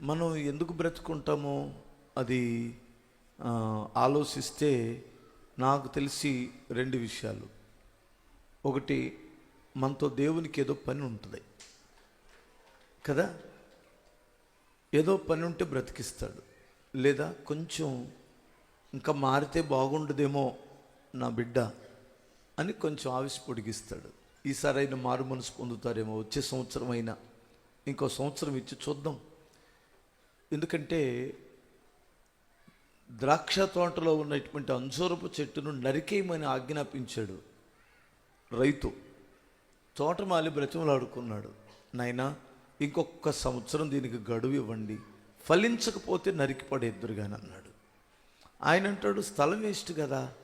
మనం ఎందుకు బ్రతుకుంటామో అది ఆలోచిస్తే నాకు తెలిసి రెండు విషయాలు. ఒకటి మనతో దేవునికి ఏదో పని ఉంటుంది. కదా? ఏదో పని ఉంటే బ్రతికిస్తాడు. లేదా కొంచెం ఇంకా మారితే బాగుండదేమో నా బిడ్డ అని కొంచెం ఆవిసి పొడిగిస్తాడు. ఈసారి అయినా మారు మనసు పొందుతారేమో వచ్చే సంవత్సరం అయినా. ఇంకో సంవత్సరం ఇచ్చి చూద్దాం. ఎందుకంటే ద్రాక్ష తోటలో ఉన్నటువంటి అంజూరపు చెట్టును నరికేయమని ఆజ్ఞాపించాడు రైతు. తోటమాలి బ్రతిమలాడుకున్నాడు. నాయనా ఇంకొక సంవత్సరం దీనికి గడువు ఇవ్వండి. ఫలించకపోతే నరికి పడేద్దురుగాని అన్నాడు. ఆయన అంటాడు స్థలం వేస్ట్ కదా.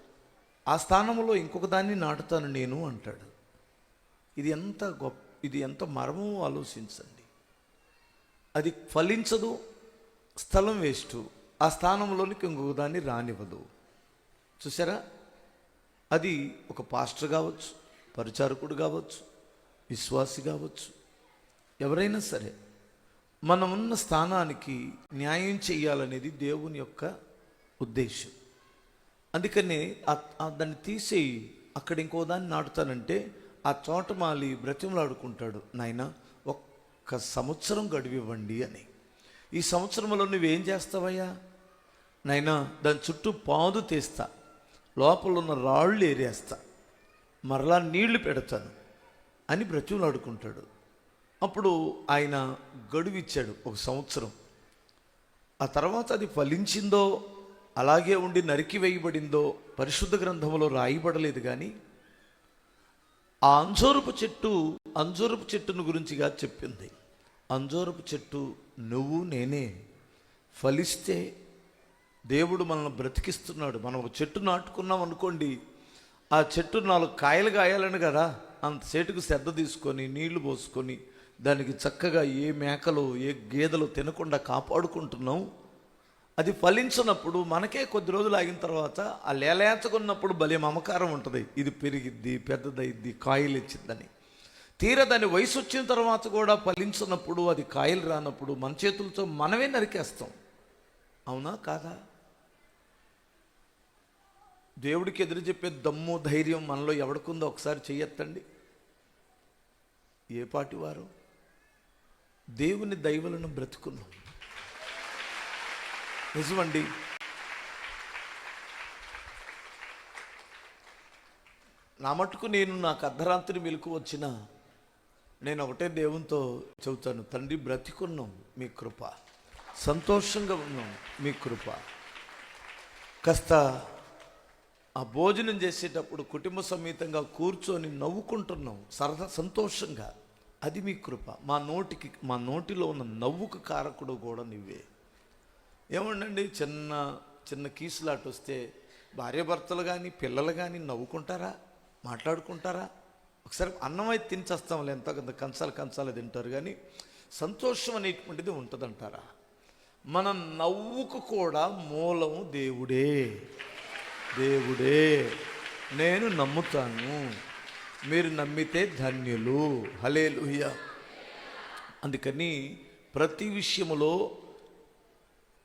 ఆ స్థానంలో ఇంకొక దాన్ని నాటుతాను నేను అంటాడు. ఇది ఎంత గొప్ప ఇది ఎంత మర్మం ఆలోచించండి. అది ఫలించదు స్థలం వేస్ట్. ఆ స్థానంలోనికి ఇంకొక దాన్ని రానివ్వదు. చూసారా అది ఒక పాస్టర్ కావచ్చు పరిచారకుడు కావచ్చు విశ్వాసి కావచ్చు ఎవరైనా సరే మనం ఉన్న స్థానానికి న్యాయం చేయాలనేది దేవుని యొక్క ఉద్దేశం. అందుకనే దాన్ని తీసేయి అక్కడ ఇంకో దాన్ని నాటుతానంటే ఆ తోటమాలి బ్రతిమలాడుకుంటాడు నాయన ఒక్క సంవత్సరం గడివివ్వండి అని. ఈ సంవత్సరంలో నువ్వేం చేస్తావయ్యా? నైనా దాని చుట్టూ పాదు తీస్తా. లోపల ఉన్న రాళ్ళు ఏరేస్తా. మరలా నీళ్ళు పెడతాను అని బ్రతిమలాడుకుంటాడు. అప్పుడు ఆయన గడువు ఇచ్చాడు ఒక సంవత్సరం. ఆ తర్వాత అది ఫలించిందో అలాగే ఉండి నరికి వేయబడిందో పరిశుద్ధ గ్రంథంలో రాయబడలేదు కానీ ఆ అంజూరపు చెట్టు అంజూరపు చెట్టును గురించిగా చెప్పింది. అంజూరపు చెట్టు నువ్వు నేనే. ఫలిస్తే దేవుడు మనల్ని బ్రతికిస్తున్నాడు. మనం ఒక చెట్టు నాటుకున్నాం అనుకోండి ఆ చెట్టు నాలుగు కాయలు కాయాలని కదా. అంత చెట్టుకు శ్రద్ధ తీసుకొని నీళ్ళు పోసుకొని దానికి చక్కగా ఏ మేకలు ఏ గేదెలు తినకుండా కాపాడుకుంటున్నాం. అది ఫలించినప్పుడు మనకే కొద్ది రోజులు ఆగిన తర్వాత ఆ లేలేతకున్నప్పుడు భలే మమకారం ఉంటుంది. ఇది పెరిగిద్ది పెద్దదైద్ది కాయలు ఇచ్చిద్దని. తీర దాని వయసు వచ్చిన తర్వాత కూడా ఫలించినప్పుడు అది కాయలు రానప్పుడు మన చేతులతో మనమే నరికేస్తాం. అవునా కాదా? దేవుడికి ఎదురు చెప్పే దమ్ము ధైర్యం మనలో ఎవడికుందో ఒకసారి చెయ్యొత్తండి. ఏ పాటి వారు? దేవుని దైవలను బ్రతుకున్నాం. నిజమండి. నా మటుకు నేను నాకు అర్ధరాత్రి మెలకు వచ్చిన నేను ఒకటే దేవునితో చెబుతాను. తండ్రి బ్రతికున్నాం మీ కృప. సంతోషంగా ఉన్నాం మీ కృప. కాస్త ఆ భోజనం చేసేటప్పుడు కుటుంబ సమేతంగా కూర్చొని నవ్వుకుంటున్నాం. సరదా సంతోషంగా. అది మీ కృప. మా నోటికి మా నోటిలో ఉన్న నవ్వుకు కారకుడు కూడా నువ్వే. ఏమండండి? చిన్న చిన్న కీసులాట వస్తే భార్యాభర్తలు కానీ పిల్లలు కానీ నవ్వుకుంటారా? మాట్లాడుకుంటారా? ఒకసారి అన్నం అయితే తినిచేస్తాంలే ఎంతో కొంత కంచాలు కంచాలు తింటారు కానీ సంతోషం అనేటువంటిది ఉంటుందంటారా? మన నవ్వుకు కూడా మూలము దేవుడే. దేవుడే. నేను నమ్ముతాను. మీరు నమ్మితే ధన్యులు. హలేలుయ్య అందుకని ప్రతి విషయంలో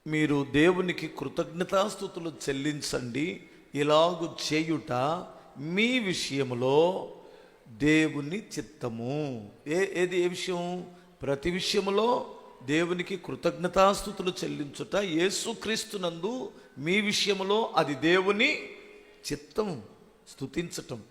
మీరు దేవునికి కృతజ్ఞతాస్థుతులు చెల్లించండి. ఇలాగు చేయుట మీ విషయములో దేవుని చిత్తము. ఏ ఏది ఏ విషయం? ప్రతి విషయములో దేవునికి కృతజ్ఞతాస్థుతులు చెల్లించుట యేసుక్రీస్తునందు మీ విషయంలో అది దేవుని చిత్తం స్తుతించటం.